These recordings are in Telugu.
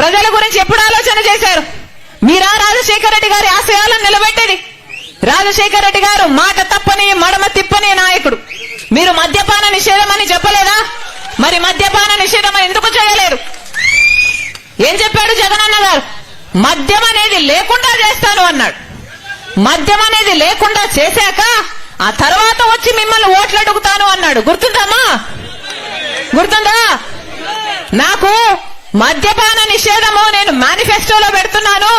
ప్రజల గురించి ఎప్పుడు ఆలోచన చేశారు? మీరా రాజశేఖర రెడ్డి గారి ఆశయాలను నిలబెట్టేది? రాజశేఖర రెడ్డి గారు మాట తప్పని మడమ తిప్పని నాయకుడు. మీరు మద్యపాన నిషేధం అని చెప్పలేదా? మరి మద్యపాన నిషేధం ఎందుకు చేయలేరు? ఏం చెప్పాడు జగనన్న గారు? మద్యం అనేది లేకుండా చేస్తాను అన్నాడు. మద్యం అనేది లేకుండా చేశాక ఆ తర్వాత వచ్చి మిమ్మల్ని ఓట్లు అడుగుతాను అన్నాడు. గుర్తుందమ్మా? గుర్తుందా? నాకు మద్యపాన నిషేధము నేను మేనిఫెస్టోలో పెడుతున్నాను.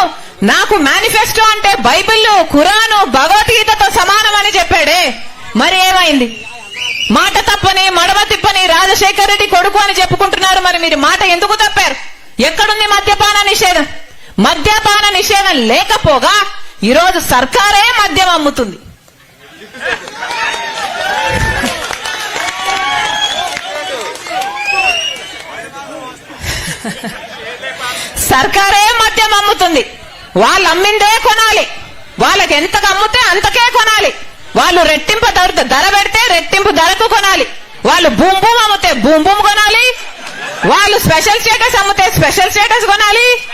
నాకు మేనిఫెస్టో అంటే బైబిల్ ఖురాను భగవద్గీతతో సమానం అని చెప్పాడే. మరి ఏమైంది? మాట తప్పని మడవ తిప్పని రాజశేఖర రెడ్డి కొడుకు అని చెప్పుకుంటున్నారు. మరి మీరు మాట ఎందుకు తప్పారు? ఎక్కడుంది మద్యపాన నిషేధం? మద్యపాన నిషేధం లేకపోగా ఈరోజు సర్కారే మద్యం అమ్ముతుంది. సర్కారే మద్యం అమ్ముతుంది. వాళ్ళు అమ్మిందే కొనాలి. వాళ్ళకి ఎంతకు అమ్ముతే అంతకే కొనాలి. వాళ్ళు రెట్టింపు ధర ధర పెడితే రెట్టింపు ధరకు కొనాలి. వాళ్ళు బూమ్ బూమ్ అమ్మితే బూమ్ కొనాలి. వాళ్ళు స్పెషల్ స్టేటస్ అమ్మితే స్పెషల్ స్టేటస్ కొనాలి.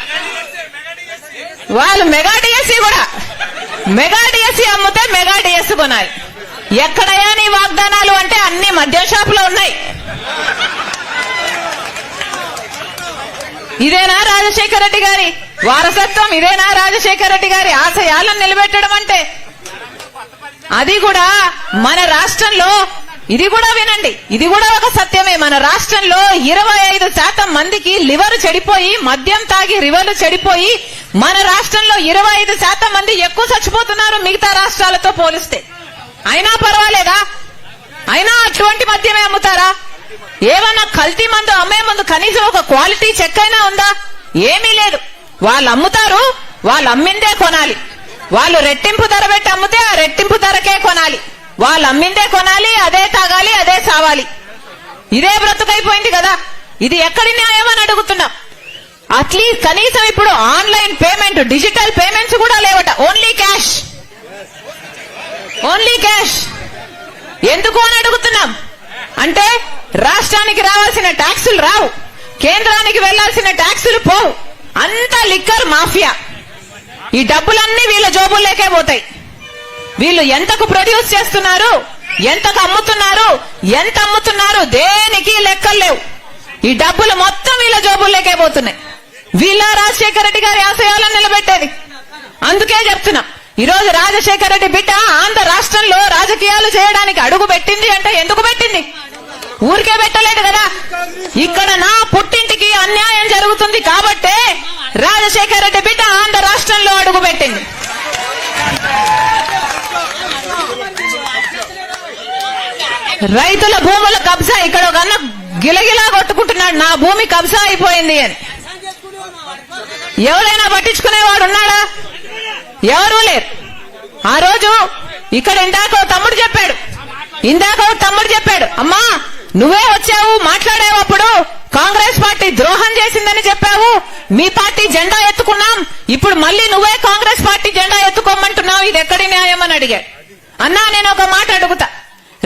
వాళ్ళు మెగా డిఎస్సీ కూడా. మెగా డిఎస్సీ అమ్మితే మెగా డిఎస్సీ కొనాలి. ఎక్కడయ్యా నీ వాగ్దానాలు? అంటే అన్ని మద్యం షాపులో ఉన్నాయి. ఇదేనా రాజశేఖర రెడ్డి గారి వారసత్వం? ఇదేనా రాజశేఖర రెడ్డి గారి ఆశయాలను నిలబెట్టడం అంటే? అది కూడా మన రాష్ట్రంలో ఇది కూడా వినండి ఇది కూడా ఒక సత్యమే. మన రాష్ట్రంలో ఇరవై ఐదు శాతం మందికి లివర్ చెడిపోయి మద్యం తాగి లివర్లు చెడిపోయి మన రాష్ట్రంలో ఇరవై ఐదు శాతం మంది ఎక్కువ చచ్చిపోతున్నారు మిగతా రాష్ట్రాలతో పోలిస్తే. అయినా పర్వాలేదా? అయినా అటువంటి మద్యమే అమ్ముతారా? ఏమన్నా కల్తీ మందు అమ్మే ముందు కనీసం ఒక క్వాలిటీ చెక్ అయినా ఉందా? ఏమీ లేదు. వాళ్ళు అమ్ముతారు వాళ్ళు అమ్మిందే కొనాలి. వాళ్ళు రెట్టింపు ధర పెట్టి అమ్మితే ఆ రెట్టింపు ధరకే కొనాలి. వాళ్ళు అమ్మిందే కొనాలి అదే తాగాలి అదే సావాలి. ఇదే బ్రతుకైపోయింది కదా. ఇది ఎక్కడి న్యాయం అని అడుగుతున్నాం. అట్లీస్ట్ కనీసం ఇప్పుడు ఆన్లైన్ పేమెంట్ డిజిటల్ పేమెంట్స్ కూడా లేవట. ఓన్లీ క్యాష్ ఓన్లీ క్యాష్ ఎందుకు అని అడుగుతున్నాం? అంటే రాష్ట్రానికి రావాల్సిన ట్యాక్సులు రావు. కేంద్రానికి వెళ్ళాల్సిన ట్యాక్సులు పోవు. అంతా లిక్కర్ మాఫియా. ఈ డబ్బులన్నీ వీళ్ళ జోబుల్లోకే పోతాయి. వీళ్ళు ఎంతకు ప్రొడ్యూస్ చేస్తున్నారు? ఎంతకు అమ్ముతున్నారు? ఎంత అమ్ముతున్నారు? దేనికి లెక్కలు లేవు. ఈ డబ్బులు మొత్తం వీళ్ళ జోబుల్లోకే పోతున్నాయి. వీళ్ళ రాజశేఖర రెడ్డి గారి ఆశయాలను నిలబెట్టేది. అందుకే చెప్తున్నా ఈ రోజు రాజశేఖర రెడ్డి బిడ్డ ఆంధ్ర రాష్ట్రంలో రాజకీయాలు చేయడానికి అడుగు పెట్టింది అంటే ఎందుకు పెట్టింది? ఊరికే పెట్టలేదు కదా? ఇక్కడ నా పుట్టింటికి అన్యాయం జరుగుతుంది కాబట్టే రాజశేఖర రెడ్డి బిడ్డ ఆంధ్ర రాష్ట్రంలో అడుగు పెట్టింది. రైతుల భూముల కబ్జా ఇక్కడ ఒక అన్న గిలగిలా కొట్టుకుంటున్నాడు. నా భూమి కబ్జా అయిపోయింది అని. ఎవరైనా పట్టించుకునేవాడు ఉన్నాడా? ఎవరూ లేరు. ఆ రోజు ఇక్కడ ఇందాక తమ్ముడు చెప్పాడు. ఇందాక తమ్ముడు చెప్పాడు అమ్మా నువ్వే వచ్చావు మాట్లాడావు అప్పుడు? కాంగ్రెస్ పార్టీ ద్రోహం చేసిందని చెప్పావు? మీ పార్టీ జెండా ఎత్తుకున్నాం. ఇప్పుడు మళ్ళీ నువ్వే కాంగ్రెస్ పార్టీ జెండా ఎత్తుకోమంటున్నావు. ఇది ఎక్కడి న్యాయం అని అడిగాడు అన్నా నేను ఒక మాట అడుగుతా.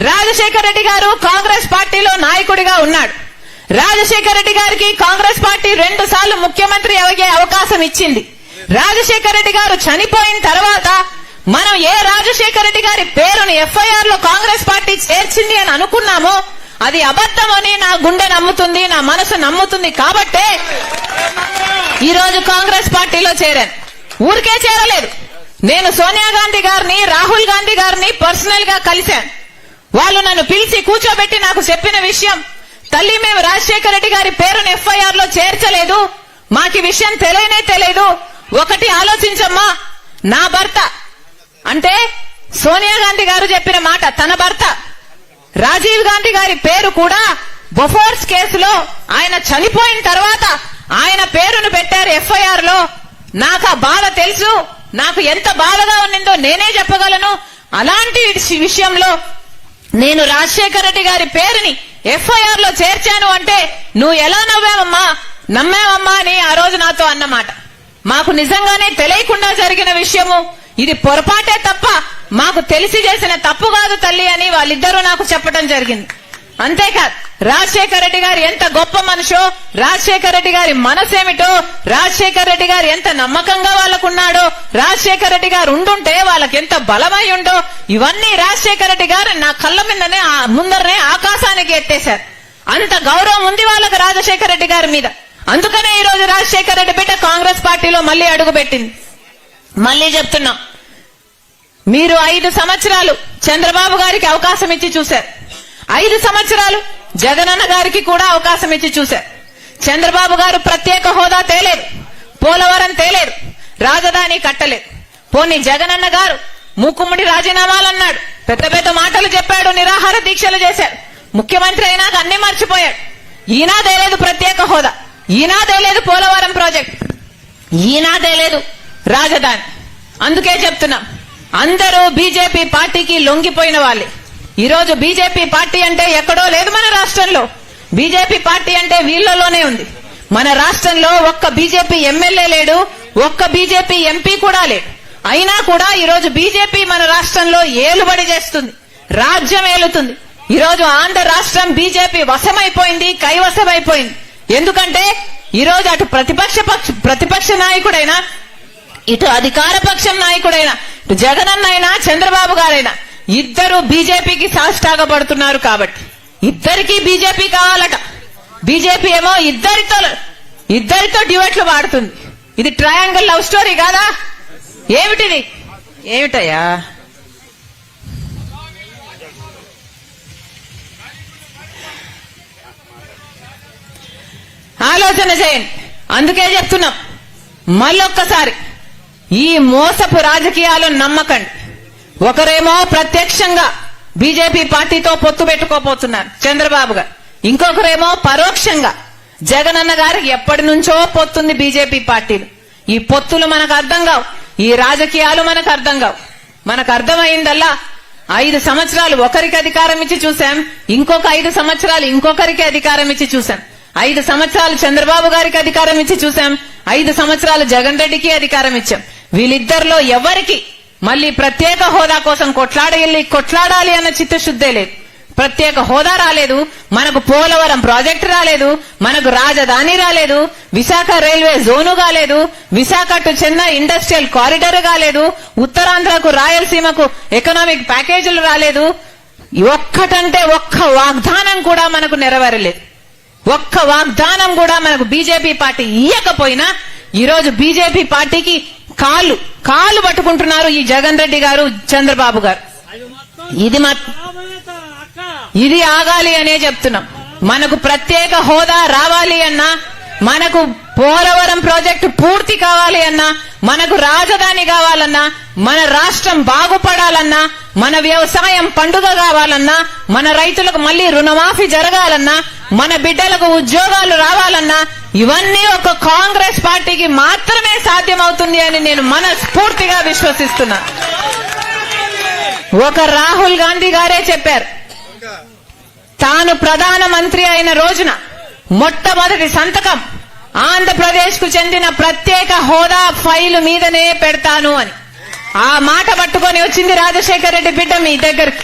రాజశేఖర రెడ్డి గారు కాంగ్రెస్ పార్టీలో నాయకుడిగా ఉన్నాడు. రాజశేఖర రెడ్డి గారికి కాంగ్రెస్ పార్టీ రెండు సార్లు ముఖ్యమంత్రి అయ్యే అవకాశం ఇచ్చింది. రాజశేఖర రెడ్డి గారు చనిపోయిన తర్వాత మనం ఏ రాజశేఖర రెడ్డి గారి పేరును ఎఫ్ఐఆర్లో కాంగ్రెస్ పార్టీ చేర్చింది అని అనుకున్నామో అది అబద్ధమని నా గుండె నమ్ముతుంది నా మనసు నమ్ముతుంది కాబట్టే ఈరోజు కాంగ్రెస్ పార్టీలో చేరాను. ఊరికే చేరలేదు. నేను సోనియా గాంధీ గారిని రాహుల్ గాంధీ గారిని పర్సనల్గా కలిశాను. వాళ్ళు నన్ను పిలిచి కూర్చోబెట్టి నాకు చెప్పిన విషయం తల్లి మేము రాజశేఖర రెడ్డి గారి పేరును ఎఫ్ఐఆర్లో చేర్చలేదు. మాకు విషయం తెలియనే తెలియదు. ఒకటి ఆలోచించమ్మా నా భర్త. అంటే సోనియా గాంధీ గారు చెప్పిన మాట తన భర్త. రాజీవ్ గాంధీ గారి పేరు కూడా బొఫోర్స్ కేసులో ఆయన చనిపోయిన తర్వాత ఆయన పేరును పెట్టారు ఎఫ్ఐఆర్లో. నాకు ఆ బాధ తెలుసు. నాకు ఎంత బాధగా ఉన్నిందో నేనే చెప్పగలను. అలాంటి విషయంలో నేను రాజశేఖర రెడ్డి గారి పేరుని ఎఫ్ఐఆర్లో చేర్చాను అంటే నువ్వు ఎలా నవ్వావమ్మా? నమ్మావమ్మా అని ఆ రోజు నాతో అన్నమాట. మాకు నిజంగానే తెలియకుండా జరిగిన విషయము. ఇది పొరపాటే తప్ప మాకు తెలిసి చేసిన తప్పు కాదు తల్లి అని వాళ్ళిద్దరూ నాకు చెప్పడం జరిగింది. అంతేకాదు రాజశేఖర రెడ్డి గారు ఎంత గొప్ప మనుషో రాజశేఖర రెడ్డి గారి మనసేమిటో రాజశేఖర రెడ్డి గారు ఎంత నమ్మకంగా వాళ్ళకున్నాడో రాజశేఖర రెడ్డి గారు ఉండుంటే వాళ్ళకి ఎంత బలమై ఉండో ఇవన్నీ రాజశేఖర రెడ్డి గారు నా కళ్ళ మీదనే ఆ- ముందరనే ఆకాశానికి ఎత్తేశారు. అంత గౌరవం ఉంది వాళ్ళకి రాజశేఖర రెడ్డి గారి మీద. అందుకనే ఈ రోజు రాజశేఖర రెడ్డి బిడ్డ కాంగ్రెస్ పార్టీలో మళ్ళీ అడుగు పెట్టింది మళ్ళీ చెప్తున్నాం మీరు ఐదు సంవత్సరాలు చంద్రబాబు గారికి అవకాశం ఇచ్చి చూశారు. ఐదు సంవత్సరాలు జగనన్న గారికి కూడా అవకాశం ఇచ్చి చూశారు. చంద్రబాబు గారు ప్రత్యేక హోదా తేలేదు పోలవరం తేలేదు రాజధాని కట్టలేదు పోనీ జగనన్న గారు మూకుమ్మడి రాజీనామాలన్నాడు. పెద్ద పెద్ద మాటలు చెప్పాడు నిరాహార దీక్షలు చేశాడు ముఖ్యమంత్రి అయినాక అన్ని మర్చిపోయాడు. ఈనా తేలేదు ప్రత్యేక హోదా. ఈనా లేదు పోలవరం ప్రాజెక్ట్. ఈనా లేదు రాజధాని. అందుకే చెప్తున్నాం. అందరూ బీజేపీ పార్టీకి లొంగిపోయిన వాళ్ళే. ఈరోజు బీజేపీ పార్టీ అంటే ఎక్కడో లేదు మన రాష్ట్రంలో. బీజేపీ పార్టీ అంటే వీళ్ళలోనే ఉంది. మన రాష్ట్రంలో ఒక్క బీజేపీ ఎమ్మెల్యే లేడు ఒక్క బీజేపీ ఎంపీ కూడా లేడు. అయినా కూడా ఈరోజు బీజేపీ మన రాష్ట్రంలో ఏలుబడి చేస్తుంది. రాజ్యం ఏలుతుంది. ఈరోజు ఆంధ్ర రాష్ట్రం బీజేపీ వశమైపోయింది కైవశమైపోయింది. ఎందుకంటే ఈ రోజు అటు ప్రతిపక్ష పక్ష ప్రతిపక్ష నాయకుడైనా ఇటు అధికార పక్షం నాయకుడైనా ఇటు జగనన్న అయినా చంద్రబాబు గారైనా ఇద్దరు బీజేపీకి సాష్టాగపడుతున్నారు కాబట్టి. ఇద్దరికి బీజేపీ కావాలట. బీజేపీ ఏమో ఇద్దరితో ఇద్దరితో డ్యూయట్లు వాడుతుంది. ఇది ట్రయాంగిల్ లవ్ స్టోరీ కాదా? ఏమిటిది? ఏమిటయ్యా? ఆలోచన చేయండి. అందుకే చెప్తున్నాం. మళ్ళొక్కసారి. ఈ మోసపు రాజకీయాలు నమ్మకండి. ఒకరేమో ప్రత్యక్షంగా బీజేపీ పార్టీతో పొత్తు పెట్టుకోపోతున్నారు చంద్రబాబు గారు. ఇంకొకరేమో పరోక్షంగా జగనన్న గారు ఎప్పటి నుంచో పొత్తుంది బీజేపీ పార్టీలు. ఈ పొత్తులు మనకు అర్థం కావు ఈ రాజకీయాలు మనకు అర్థం కావు. మనకు అర్థమైందల్లా ఐదు సంవత్సరాలు ఒకరికి అధికారం ఇచ్చి చూశాం ఇంకొక ఐదు సంవత్సరాలు ఇంకొకరికి అధికారం ఇచ్చి చూశాం. ఐదు సంవత్సరాలు చంద్రబాబు గారికి అధికారం ఇచ్చి చూశాం ఐదు సంవత్సరాలు జగన్ రెడ్డికి అధికారం ఇచ్చాం. వీళ్ళిద్దరిలో ఎవరికి మళ్ళీ ప్రత్యేక హోదా కోసం కొట్లాడాలి కొట్లాడాలి అన్న చిత్తశుద్ధే లేదు. ప్రత్యేక హోదా రాలేదు మనకు పోలవరం ప్రాజెక్టు రాలేదు మనకు రాజధాని రాలేదు విశాఖ రైల్వే జోను కాలేదు Visakha to Chennai industrial corridor కాలేదు ఉత్తరాంధ్రకు రాయలసీమకు ఎకనామిక్ ప్యాకేజీలు రాలేదు. ఒక్కటంటే ఒక్క వాగ్దానం కూడా మనకు నెరవేరలేదు. ఒక్క వాగ్దానం కూడా మనకు బీజేపీ పార్టీ ఇయ్యకపోయినా ఈరోజు బీజేపీ పార్టీకి కాలు కాలు పట్టుకుంటున్నారు ఈ జగన్ రెడ్డి గారు చంద్రబాబు గారు. ఇది ఇది ఆగాలి అనే చెప్తున్నాం. మనకు ప్రత్యేక హోదా రావాలి అన్నా మనకు పోలవరం ప్రాజెక్టు పూర్తి కావాలి అన్నా మనకు రాజధాని కావాలన్నా మన రాష్ట్రం బాగుపడాలన్నా మన వ్యవసాయం పండుగ కావాలన్నా మన రైతులకు మళ్ళీ రుణమాఫీ జరగాలన్నా మన బిడ్డలకు ఉద్యోగాలు రావాలన్నా ఇవన్నీ ఒక కాంగ్రెస్ పార్టీకి మాత్రమే సాధ్యమవుతుంది అని నేను మనస్ఫూర్తిగా విశ్వసిస్తున్నా. ఒక రాహుల్ గాంధీ గారే చెప్పారు. తాను ప్రధానమంత్రి అయిన రోజున మొట్టమొదటి సంతకం ఆంధ్రప్రదేశ్కు చెందిన ప్రత్యేక హోదా ఫైలు మీదనే పెడతాను అని. ఆ మాట పట్టుకొని వచ్చింది రాజశేఖర రెడ్డి బిడ్డ మీ దగ్గరికి.